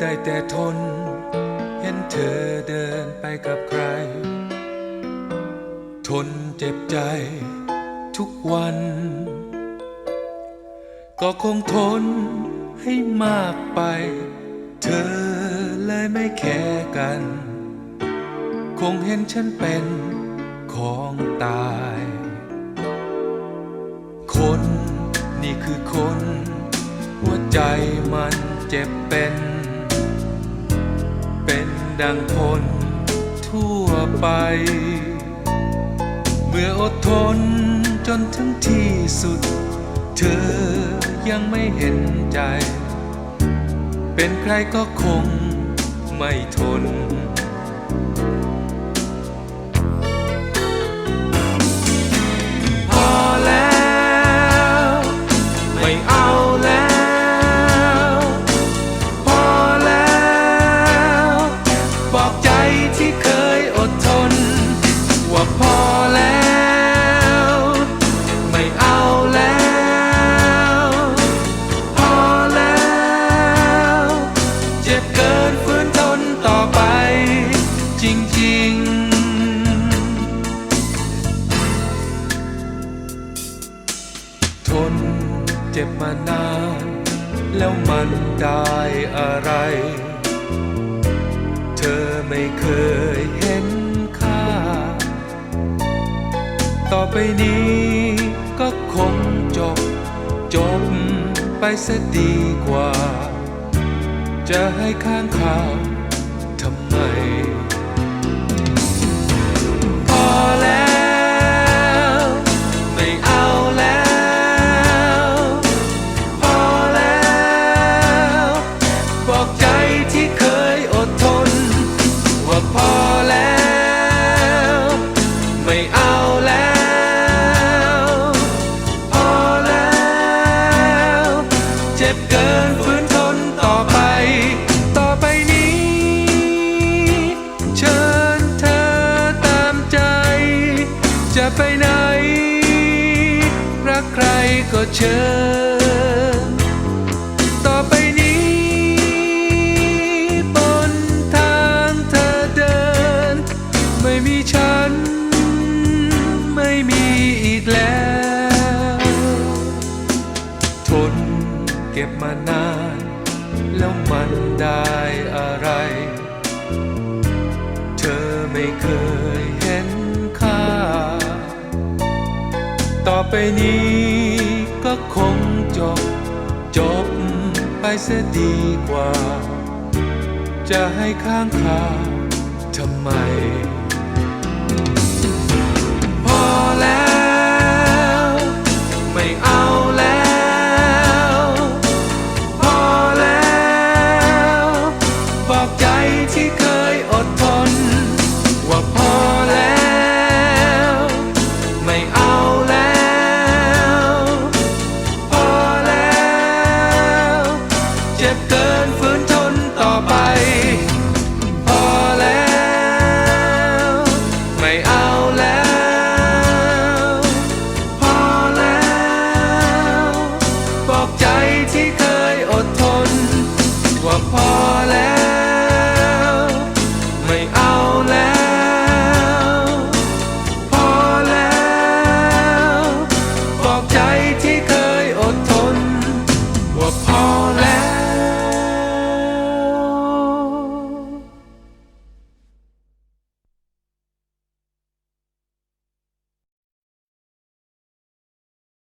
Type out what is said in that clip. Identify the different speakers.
Speaker 1: ได้แต่ทน เห็นเธอเดินไปกับใคร ทนเจ็บใจทุกวัน ก็คงทนให้มากไป เธอเลยไม่แคร์กัน คงเห็นฉันเป็นของตาย คนนี่คือคน หัวใจมันเจ็บเป็น เป็นดังคนทั่วไป เมื่ออดทนจนถึงที่สุด เธอยังไม่เห็นใจ เป็นใครก็คงไม่ทน ที่เคยอดทน ว่าพอแล้ว ไม่เอาแล้ว พอแล้ว เจ็บเกินฝืนทนต่อไป จริงๆ ทนเจ็บมานาน แล้วมันได้อะไร ไม่เคยเห็นค่า ต่อไปนี้ก็คงจบ จบไปเสียดีกว่า จะให้ข้างข่าวทำไม เอาแล้วพอแล้วเจ็บเกินฝืนทนต่อไป ต่อไปนี้ เชิญเธอตามใจ จะไปไหน รักใครก็เชิญ ก็บมานาน แล้วมันได้อะไร เธอไม่เคยเห็นค่า ต่อไปนี้ก็คงจบ จบไปเสียดีกว่า จะให้ข้างคาทำไม เกินฝืนทนต่อไป